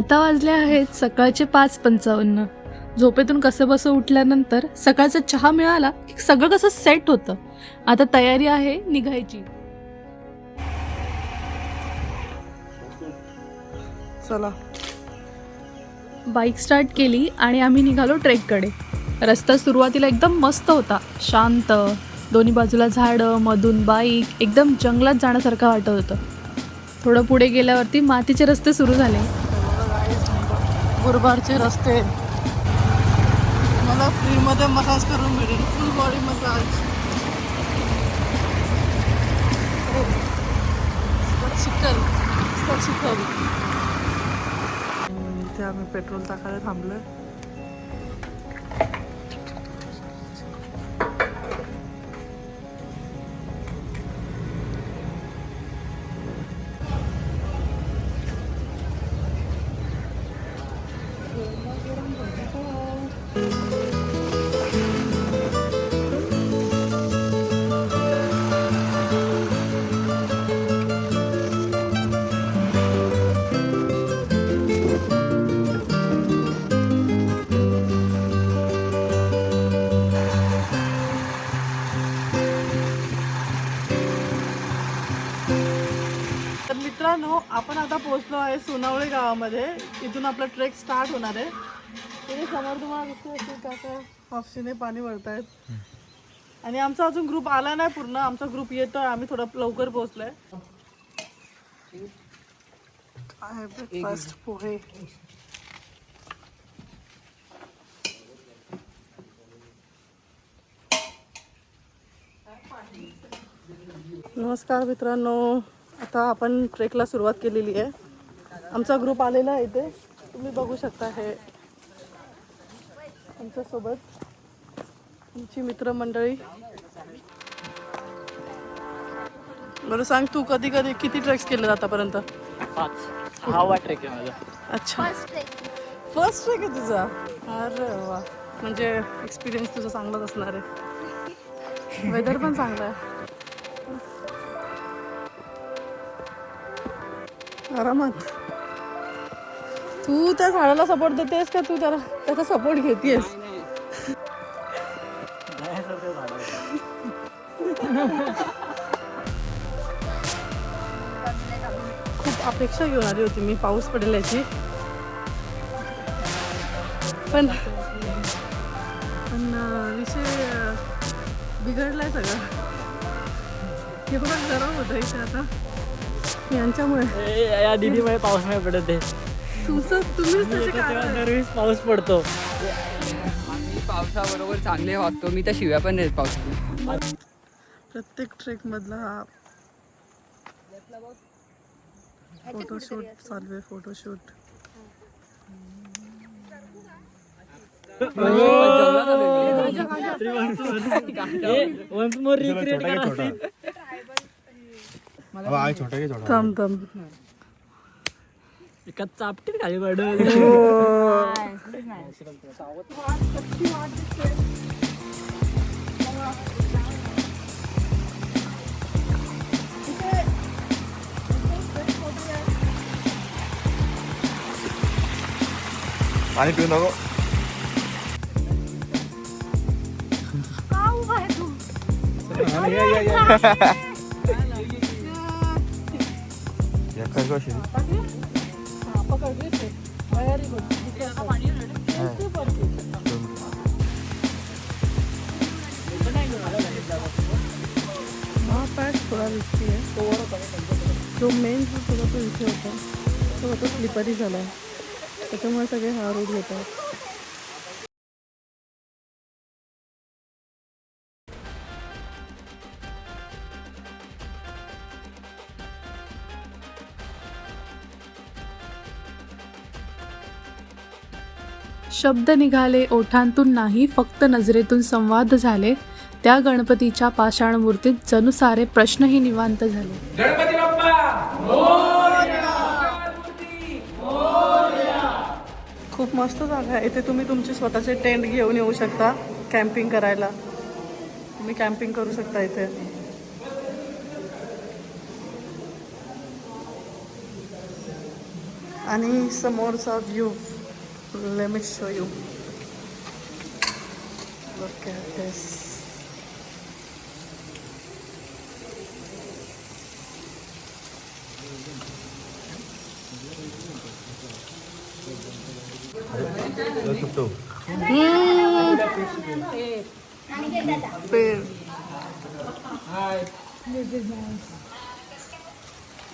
आता वाजले आहेत सकाळचे पाच पंचावन्न. झोपेतून कसं बसं उठल्यानंतर सकाळचा चहा मिळाला की सगळं कसं सेट होतं? आता तयारी आहे निघायची. चला. बाईक स्टार्ट केली आणि आम्ही निघालो ट्रेककडे. रस्ता सुरुवातीला एकदम मस्त होता. शांत. दोन्ही बाजूला झाडं मधून बाईक एकदम जंगलात जाण्यासारखं वाटत होतं. थोडं पुढे गेल्यावरती मातीचे रस्ते सुरू झाले. गुरुबारचे रस्ते. मला फ्रीमध्ये मसाज करून मिळेल full body massage chicken chicken इथे आम्ही पेट्रोल टाकायला थांबलोय. मित्रांनो आपण आता पोहोचलो आहे सोनावळे गावामध्ये. इथून आपला ट्रेक स्टार्ट होणार आहे. इथे समोर तुम्हाला दिसतो असेल काका हापशीने पाणी वळतायत. आणि आमचा अजून ग्रुप आला नाही पूर्ण. आमचा ग्रुप येतोय. आम्ही थोडा लवकर पोहोचलोय. आहे ब्रेकफास्ट पोहे. नमस्कार मित्रांनो. आता आपण ट्रेकला सुरुवात केलेली आहे. आमचा ग्रुप आलेला आहे इथे. तुम्ही बघू शकता हे. आमच्यासोबत आमची मित्रमंडळी. बरं सांग तू कधी कधी किती ट्रेक्स केले आतापर्यंत? पाच. ट्रेक आहे माझा. अच्छा. फर्स्ट ट्रेक आहे तुझा? अरे वा. म्हणजे एक्सपिरियन्स तुझा चांगलाच असणार आहे. वेदर पण चांगलं आहे. आरामात. तू त्या झाडाला सपोर्ट देतेस का तू त्याला त्याचा सपोर्ट घेतेस? खूप अपेक्षा घेऊन आली होती मी पाऊस पडेल याची. पण पण विषय बिघडलाय सगळं. एवढं गरम होतं इथे आता. यांच्यामुळे. ए, या दिदीमुळे पाऊस नाही पडत आहे. तुमचं तुम्हीच त्याचे दरवेळेस पाऊस पडतो. आम्ही पावसाबरोबर चांगले वागतो. मी त्या शिव्या पण देत पावसात. प्रत्येक ट्रेक मधला हा फोटोशूट चालू आहे फोटोशूट वन्स मोर रिक्रिएट करा थांब थांब. एका चापटीत खाली पडल पाणी पिऊ नको एका कशी हा पॅच थोडा रिस्की आहे. जो मेन जो सगळं तो इथे होता तो आता स्लिपरी झाला आहे त्याच्यामुळे सगळे हा रोड घेतात. शब्द निघाले ओठांतून नाही फक्त नजरेतून संवाद झाले. त्या गणपतीच्या पाषाण मूर्तीत जणू सारे प्रश्नही निवांत झाले. खूप मस्त जागा आहे. इथे तुम्ही तुमचे स्वतःचे टेंट घेऊन येऊ शकता कॅम्पिंग करायला. तुम्ही कॅम्पिंग करू शकता इथे. आणि समोरचा view Let show you Look at this. सुटतो पेड़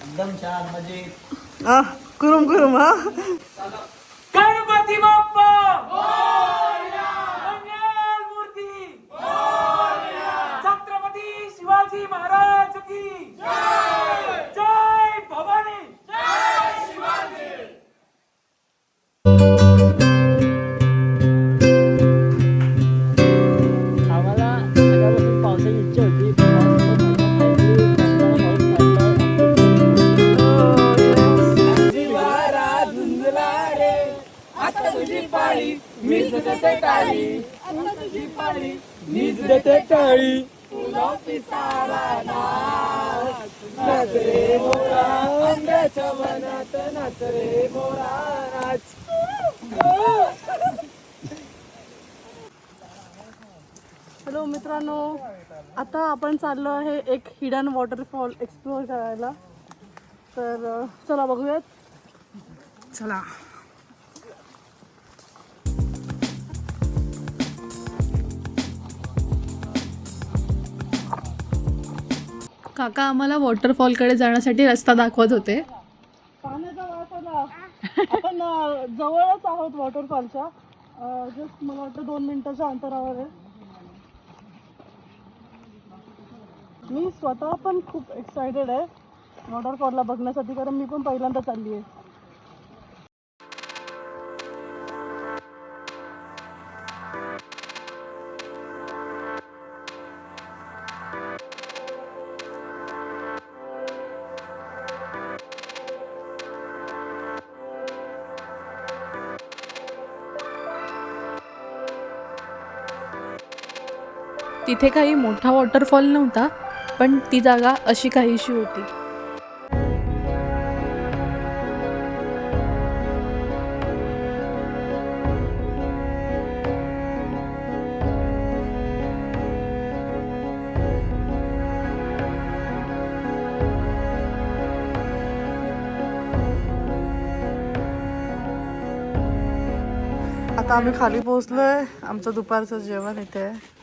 एकदम छान मजेत आ कुरुम कुरुम हा मीच देते टाळी तुला पिसारा नाच नाच रे मोरा नाच रे मोरा नाच हॅलो मित्रांनो आता आपण चाललो आहे एक हिडन वॉटरफॉल एक्सप्लोअर करायला. तर चला बघूयात. चला. काका आम्हाला वॉटरफॉलकडे जाण्यासाठी रस्ता दाखवत होते. पाण्याचा वास आला. आपण अ, जवळच आहोत वॉटरफॉलच्या. जस्ट मला वाटतं दोन मिनिटाच्या अंतरावर आहे. मी स्वतः पण खूप एक्सायटेड आहे वॉटरफॉलला बघण्यासाठी कारण मी पण पहिल्यांदा चालली आहे. तिथे काही मोठा वॉटरफॉल नव्हता पण ती जागा अशी काहीशी होती. आता आम्ही खाली पोहोचलोय. आमचं दुपारचं जेवण इथे आहे.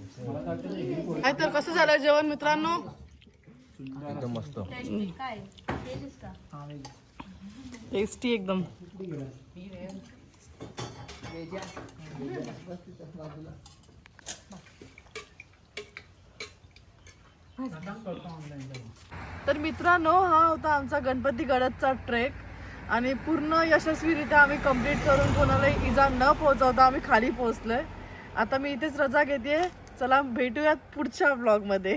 काय तर कसं झालं जेवण मित्रांनो? एकदम मस्त. टेस्टी एकदम. तर मित्रांनो हा होता आमचा गणपती गडदचा ट्रेक आणि पूर्ण यशस्वीरित्या आम्ही कंप्लीट करून कोणालाही इजा न पोहोचवता आम्ही खाली पोहोचलोय. आता मी इथेच रजा घेते चला भेटूयात पुढच्या ब्लॉगमध्ये